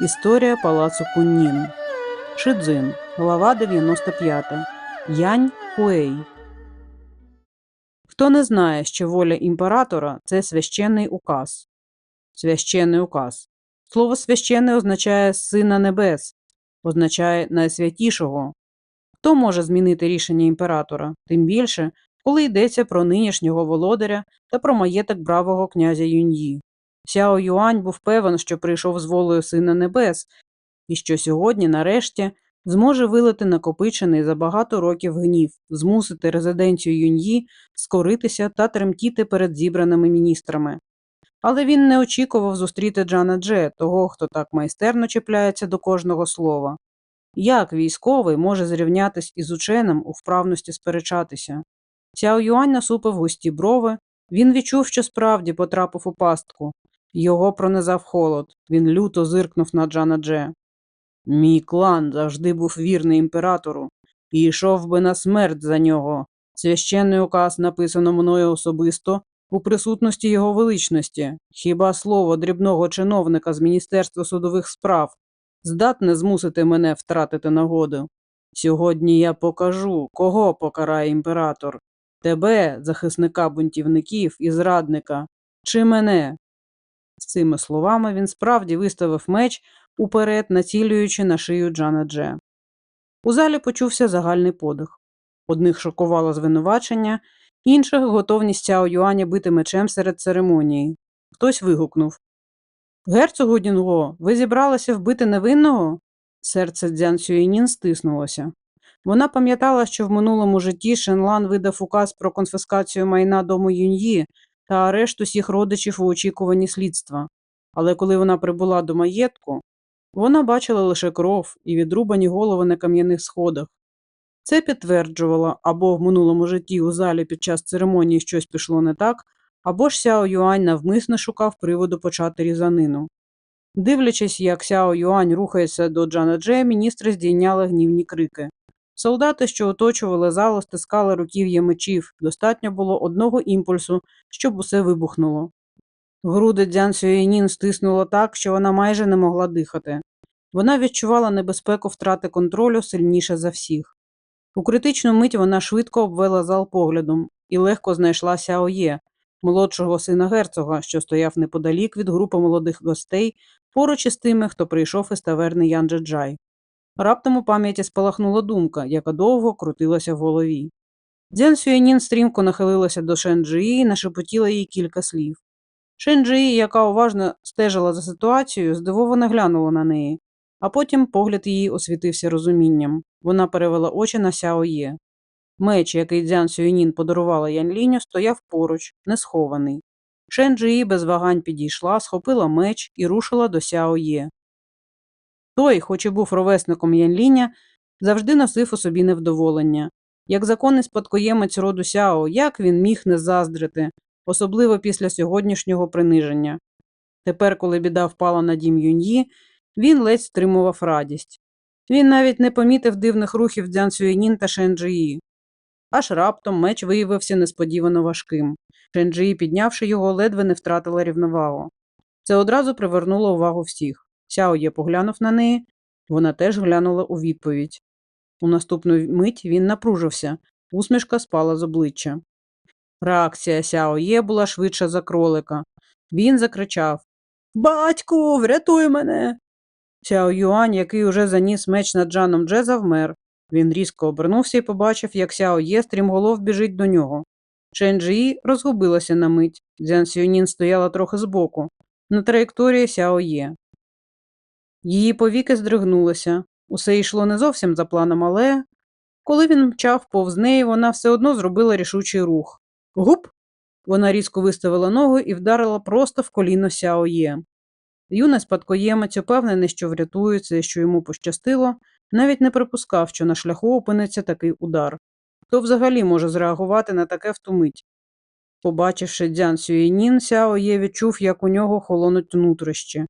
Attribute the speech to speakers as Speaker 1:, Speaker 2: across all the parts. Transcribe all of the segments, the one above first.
Speaker 1: Історія палацу Куннін. Шидзин. Глава 95. Янь Хуей. Хто не знає, що воля імператора це священний указ. Священний указ. Слово священний означає сина небес, означає найсвятішого. Хто може змінити рішення імператора, тим більше, коли йдеться про нинішнього володаря та про маєток бравого князя Юньї. Сяо Юань був певен, що прийшов з волею Сина Небес, і що сьогодні, нарешті, зможе вилити накопичений за багато років гнів, змусити резиденцію Юньї скоритися та тремтіти перед зібраними міністрами. Але він не очікував зустріти Джана Дже, того, хто так майстерно чіпляється до кожного слова. Як військовий може зрівнятись із ученим у вправності сперечатися? Сяо Юань насупив густі брови, він відчув, що справді потрапив у пастку. Його пронизав холод, він люто зиркнув на Джана Дже. Мій клан завжди був вірний імператору і йшов би на смерть за нього. Священний указ написано мною особисто у присутності його величності. Хіба слово дрібного чиновника з Міністерства судових справ здатне змусити мене втратити нагоду? Сьогодні я покажу, кого покарає імператор тебе, захисника бунтівників і зрадника, чи мене. З цими словами він справді виставив меч уперед, націлюючи на шию Джана Дже. У залі почувся загальний подих. Одних шокувало звинувачення, інших готовність Сяо Юаня бити мечем серед церемонії. Хтось вигукнув Герцогу Дінго, ви зібралися вбити невинного? Серце Дзян Сюєнін стиснулося. Вона пам'ятала, що в минулому житті Шенлан видав указ про конфіскацію майна дому Юньї та арешт усіх родичів у очікуванні слідства. Але коли вона прибула до маєтку, вона бачила лише кров і відрубані голови на кам'яних сходах. Це підтверджувало, або в минулому житті у залі під час церемонії щось пішло не так, або ж Сяо Юань навмисно шукав приводу почати різанину. Дивлячись, як Сяо Юань рухається до Джана Дже, міністри здійняли гнівні крики. Солдати, що оточували залу, стискали руків'я мечів. Достатньо було одного імпульсу, щоб усе вибухнуло. Груди Дзян Сюєнін стиснуло так, що вона майже не могла дихати. Вона відчувала небезпеку втрати контролю сильніше за всіх. У критичну мить вона швидко обвела зал поглядом і легко знайшла Сяо Є, молодшого сина герцога, що стояв неподалік від групи молодих гостей, поруч із тими, хто прийшов із таверни Янджеджай. Раптом у пам'яті спалахнула думка, яка довго крутилася в голові. Дзян Сюєнін стрімко нахилилася до Шенджиї і нашепотіла їй кілька слів. Шенджиї, яка уважно стежила за ситуацією, здивовано глянула на неї, а потім погляд її освітився розумінням. Вона перевела очі на Сяо Є. Меч, який Дзян Сюєнін подарувала Янліню, стояв поруч, не схований. Шенджиї без вагань підійшла, схопила меч і рушила до Сяо Є. Той, хоч і був ровесником Янліня, завжди носив у собі невдоволення. Як законний спадкоємець роду Сяо, як він міг не заздрити, особливо після сьогоднішнього приниження. Тепер, коли біда впала на дім Юньї, він ледь стримував радість. Він навіть не помітив дивних рухів Дзян Сюєнін та Шенджиї. Аж раптом меч виявився несподівано важким. Шенджиї, піднявши його, ледве не втратила рівновагу. Це одразу привернуло увагу всіх. Сяо Є поглянув на неї, вона теж глянула у відповідь. У наступну мить він напружився, усмішка спала з обличчя. Реакція Сяо Є була швидша за кролика. Він закричав Батьку, врятуй мене. Сяо Юань, який уже заніс меч над Джаном Дже, завмер. Він різко обернувся і побачив, як Сяо Є стрімголов біжить до нього. Чен Джиї розгубилася на мить. Дзян Сюнін стояла трохи збоку, на траєкторії Сяо Є. Її повіки здригнулися. Усе йшло не зовсім за планом, але коли він мчав повз неї, вона все одно зробила рішучий рух. Гуп! Вона різко виставила ногу і вдарила просто в коліно Сяоє. Юний спадкоємець, упевнений, що врятується що йому пощастило, навіть не припускав, що на шляху опиниться такий удар. Хто взагалі може зреагувати на таке втумить? Побачивши Дзян Сюєнін, Сяоє відчув, як у нього холонуть внутрішні.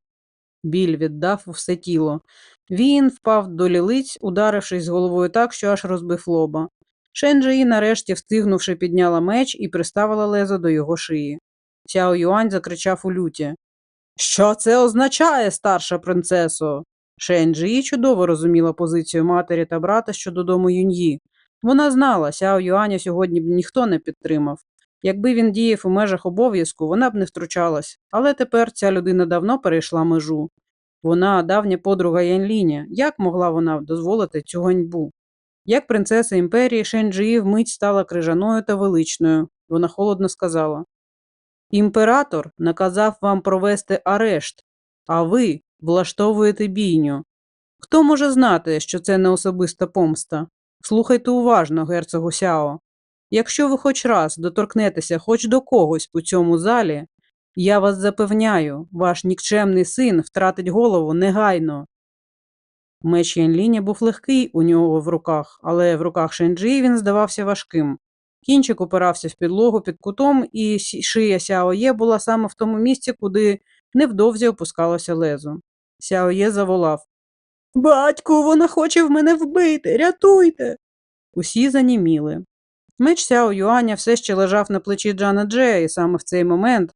Speaker 1: Біль віддав все тіло. Він впав до лілиць, ударившись головою так, що аж розбив лоба. Шенджиї, нарешті, встигнувши, підняла меч і приставила лезо до його шиї. Сяо Юань закричав у люті. Що це означає, старша принцесо? Шенджі чудово розуміла позицію матері та брата щодо дому Юньї. Вона знала, Сяо Юаня сьогодні б ніхто не підтримав. Якби він діяв у межах обов'язку, вона б не втручалась, але тепер ця людина давно перейшла межу. Вона давня подруга Янліня. Як могла вона дозволити цю ганьбу? Як принцеса імперії Шенджії вмить стала крижаною та величною, вона холодно сказала. Імператор наказав вам провести арешт, а ви влаштовуєте бійню. Хто може знати, що це не особиста помста? Слухайте уважно, герцогу Сяо. Якщо ви хоч раз доторкнетеся хоч до когось у цьому залі, я вас запевняю, ваш нікчемний син втратить голову негайно. Меч Янліня був легкий у нього в руках, але в руках Шенджі він здавався важким. Кінчик упирався в підлогу під кутом, і шия Сяоє була саме в тому місці, куди невдовзі опускалося лезо. Сяоє заволав Батьку, вона хоче в мене вбити, рятуйте. Усі заніміли. Меч Сяо Юаня все ще лежав на плечі Джана Джея, і саме в цей момент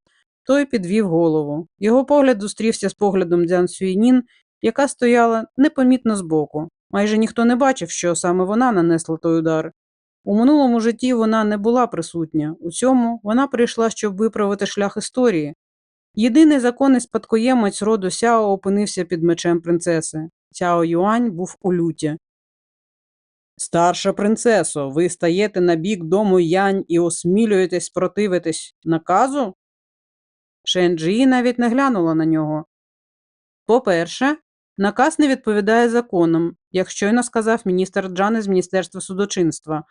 Speaker 1: той підвів голову. Його погляд зустрівся з поглядом Дзян Сюїнін, яка стояла непомітно збоку. Майже ніхто не бачив, що саме вона нанесла той удар. У минулому житті вона не була присутня. У цьому вона прийшла, щоб виправити шлях історії. Єдиний законний спадкоємець роду Сяо опинився під мечем принцеси. Сяо Юань був у люті. Старша принцесо, ви стаєте на бік дому Янь і осмілюєтесь противитись наказу? Шенджі навіть не глянула на нього. По-перше, наказ не відповідає законам, як щойно сказав міністр Джан із Міністерства судочинства.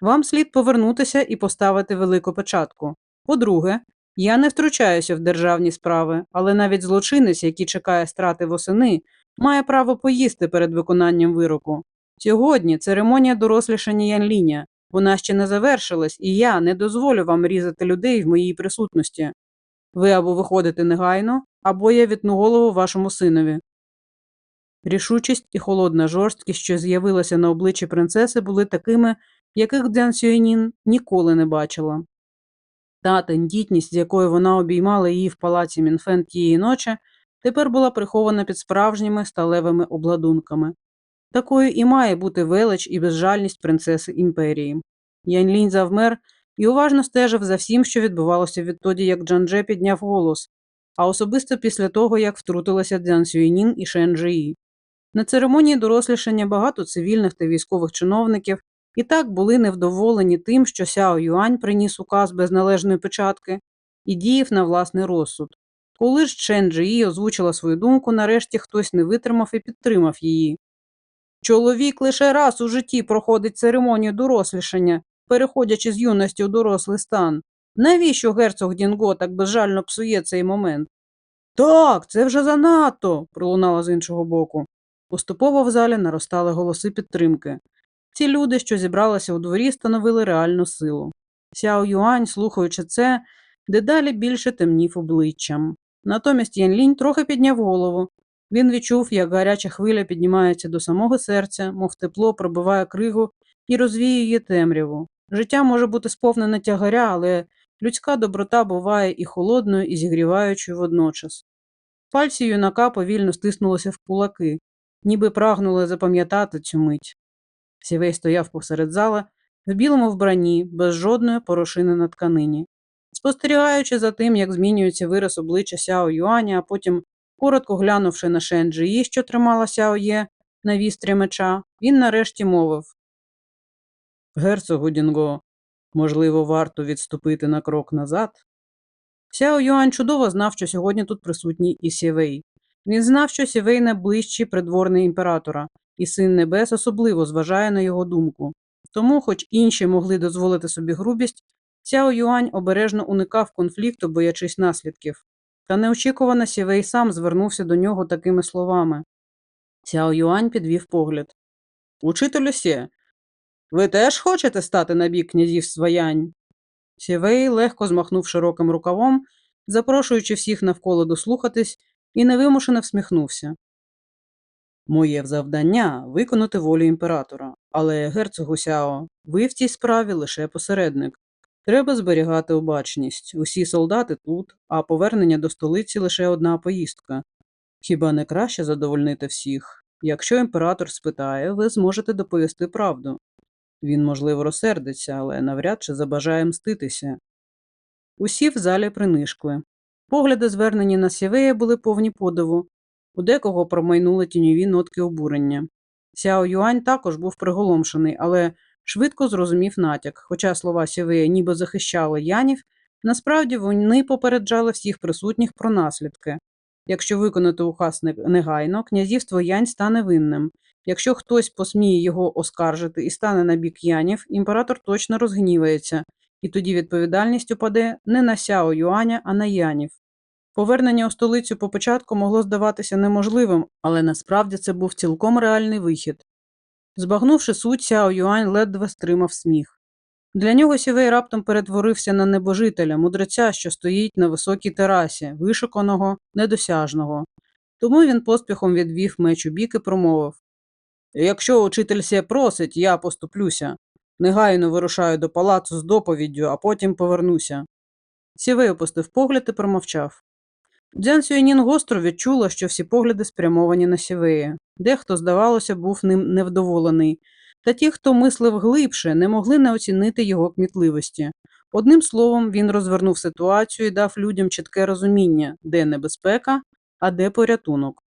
Speaker 1: Вам слід повернутися і поставити велику печатку. По-друге, я не втручаюся в державні справи, але навіть злочинець, який чекає страти восени, має право поїсти перед виконанням вироку. Сьогодні церемонія дорослішання Янліня. Вона ще не завершилась, і я не дозволю вам різати людей в моїй присутності. Ви або виходите негайно, або я відну голову вашому синові. Рішучість і холодна жорсткість, що з'явилася на обличчі принцеси, були такими, яких Дзян Сюєнін ніколи не бачила. Та тендітність, з якою вона обіймала її в палаці Мінфен тієї ночі, тепер була прихована під справжніми сталевими обладунками. Такою і має бути велич і безжальність принцеси імперії. Янлінь завмер і уважно стежив за всім, що відбувалося відтоді, як Джандже підняв голос, а особисто після того, як втрутилися Дзян Сюєнін і Шен Джиї. На церемонії дорослішання багато цивільних та військових чиновників і так були невдоволені тим, що Сяо Юань приніс указ без належної печатки і діяв на власний розсуд. Коли ж Чен Джиї озвучила свою думку, нарешті хтось не витримав і підтримав її. Чоловік лише раз у житті проходить церемонію дорослішання, переходячи з юності у дорослий стан. Навіщо герцог Дінго так безжально псує цей момент? Так, це вже занадто, пролунало з іншого боку. Поступово в залі наростали голоси підтримки. Ці люди, що зібралися у дворі, становили реальну силу. Сяо Юань, слухаючи це, дедалі більше темнів обличчям. Натомість Янлінь трохи підняв голову. Він відчув, як гаряча хвиля піднімається до самого серця, мов тепло пробиває кригу і розвіює темряву. Життя може бути сповнене тягаря, але людська доброта буває і холодною, і зігріваючою водночас. Пальці юнака повільно стиснулися в кулаки, ніби прагнули запам'ятати цю мить. Сівей стояв посеред зала, в білому вбранні, без жодної порошини на тканині. Спостерігаючи за тим, як змінюється вираз обличчя Сяо Юаня, а потім, коротко глянувши на Шен Джиї, що тримала Сяо Є на вістрі меча, він нарешті мовив Герцогу Дінго, можливо, варто відступити на крок назад? Сяо Юань чудово знав, що сьогодні тут присутній і Сівей. Він знав, що Сівей найближчий придворний імператора, і син небес особливо зважає на його думку. Тому, хоч інші могли дозволити собі грубість, Сяо Юань обережно уникав конфлікту, боячись наслідків. Та неочікувано Сівей сам звернувся до нього такими словами. Сяо Юань підвів погляд. Учителю Сє, ви теж хочете стати на бік князівства Янь? Сівей, легко змахнув широким рукавом, запрошуючи всіх навколо дослухатись, і невимушено всміхнувся. Моє завдання виконати волю імператора, але, герцогу Сяо, ви в цій справі лише посередник. Треба зберігати обачність. Усі солдати тут, а повернення до столиці лише одна поїздка. Хіба не краще задовольнити всіх? Якщо імператор спитає, ви зможете доповісти правду. Він, можливо, розсердиться, але навряд чи забажає мститися. Усі в залі принишкли. Погляди, звернені на Сєвея, були повні подиву. У декого промайнули тіньові нотки обурення. Сяо Юань також був приголомшений, але швидко зрозумів натяк. Хоча слова Сєвея ніби захищали Янів, насправді вони попереджали всіх присутніх про наслідки. Якщо виконати указ негайно, князівство Янь стане винним. Якщо хтось посміє його оскаржити і стане на бік Янів, імператор точно розгнівається, і тоді відповідальність упаде не на Сяо Юаня, а на Янів. Повернення у столицю по початку могло здаватися неможливим, але насправді це був цілком реальний вихід. Збагнувши суть, Сяо Юань ледве стримав сміх. Для нього Сівей раптом перетворився на небожителя, мудреця, що стоїть на високій терасі, вишуканого, недосяжного. Тому він поспіхом відвів меч у бік і промовив Якщо учитель сє просить, я поступлюся. Негайно вирушаю до палацу з доповіддю, а потім повернуся. Сівей опустив погляд і промовчав. Дзян Сюєнін гостро відчула, що всі погляди спрямовані на Сівея. Дехто, здавалося, був ним невдоволений, та ті, хто мислив глибше, не могли не оцінити його кмітливості. Одним словом, він розвернув ситуацію і дав людям чітке розуміння, де небезпека, а де порятунок.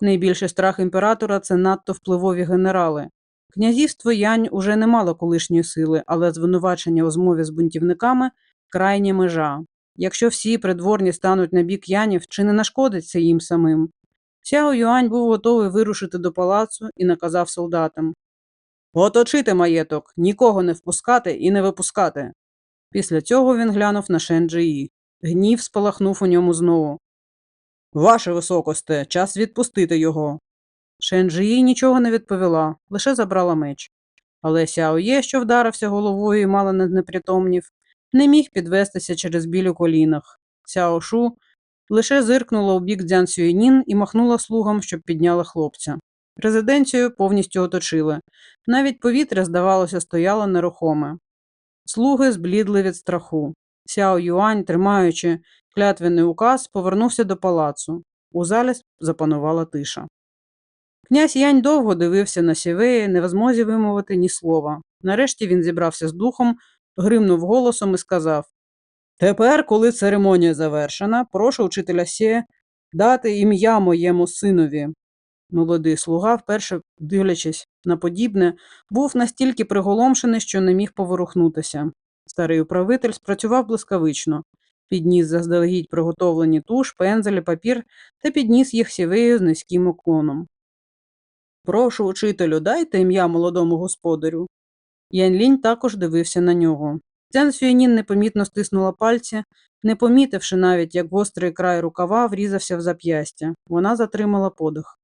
Speaker 1: Найбільший страх імператора це надто впливові генерали. Князівство Янь уже не мало колишньої сили, але звинувачення у змові з бунтівниками крайня межа. Якщо всі придворні стануть на бік Янів, чи не нашкодить це їм самим? Сяо Юань був готовий вирушити до палацу і наказав солдатам Оточити маєток, нікого не впускати і не випускати. Після цього він глянув на Шенджиї. Гнів спалахнув у ньому знову. Ваше високосте, час відпустити його. Шенджиї нічого не відповіла, лише забрала меч. Але Сяо Є, що вдарився головою і мало не непритомнів, не міг підвестися через біль у колінах. Сяо Шу лише зиркнула у бік Дзян Сюєнін і махнула слугам, щоб підняли хлопця. Резиденцію повністю оточили. Навіть повітря, здавалося, стояло нерухоме. Слуги зблідли від страху. Сяо Юань, тримаючи клятвений указ, повернувся до палацу. У залі запанувала тиша. Князь Янь довго дивився на сівея, не в змозі вимовити ні слова. Нарешті він зібрався з духом, гримнув голосом і сказав Тепер, коли церемонія завершена, прошу учителя Сє дати ім'я моєму синові. Молодий слуга, вперше дивлячись на подібне, був настільки приголомшений, що не міг поворухнутися. Старий управитель спрацював блискавично, підніс заздалегідь приготовлені туш, пензель і папір та підніс їх сівею з низьким уклоном. Прошу, учителю, дайте ім'я молодому господарю. Ян Лінь також дивився на нього. Цян Сюєнін непомітно стиснула пальці, не помітивши навіть, як гострий край рукава врізався в зап'ястя. Вона затримала подих.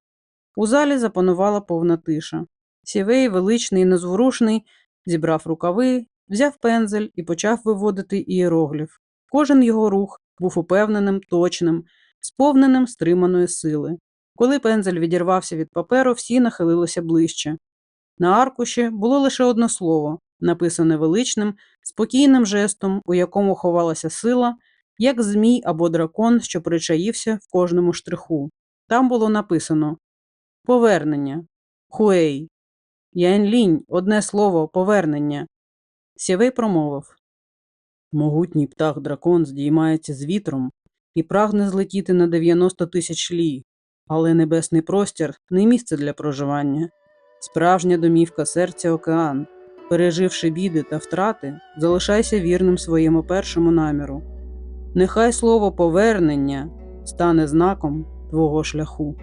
Speaker 1: У залі запанувала повна тиша. Сівей, величний і незворушний, зібрав рукави, взяв пензель і почав виводити ієрогліф. Кожен його рух був упевненим, точним, сповненим стриманої сили. Коли пензель відірвався від паперу, всі нахилилися ближче. На аркуші було лише одне слово, написане величним, спокійним жестом, у якому ховалася сила, як змій або дракон, що причаївся в кожному штриху. Там було написано Повернення. Хуей. Янь-лінь, одне слово, повернення. Сєвей промовив. Могутній птах дракон здіймається з вітром і прагне злетіти на 90 тисяч лі, але небесний простір не місце для проживання. Справжня домівка серця океан. Переживши біди та втрати, залишайся вірним своєму першому наміру. Нехай слово повернення стане знаком твого шляху.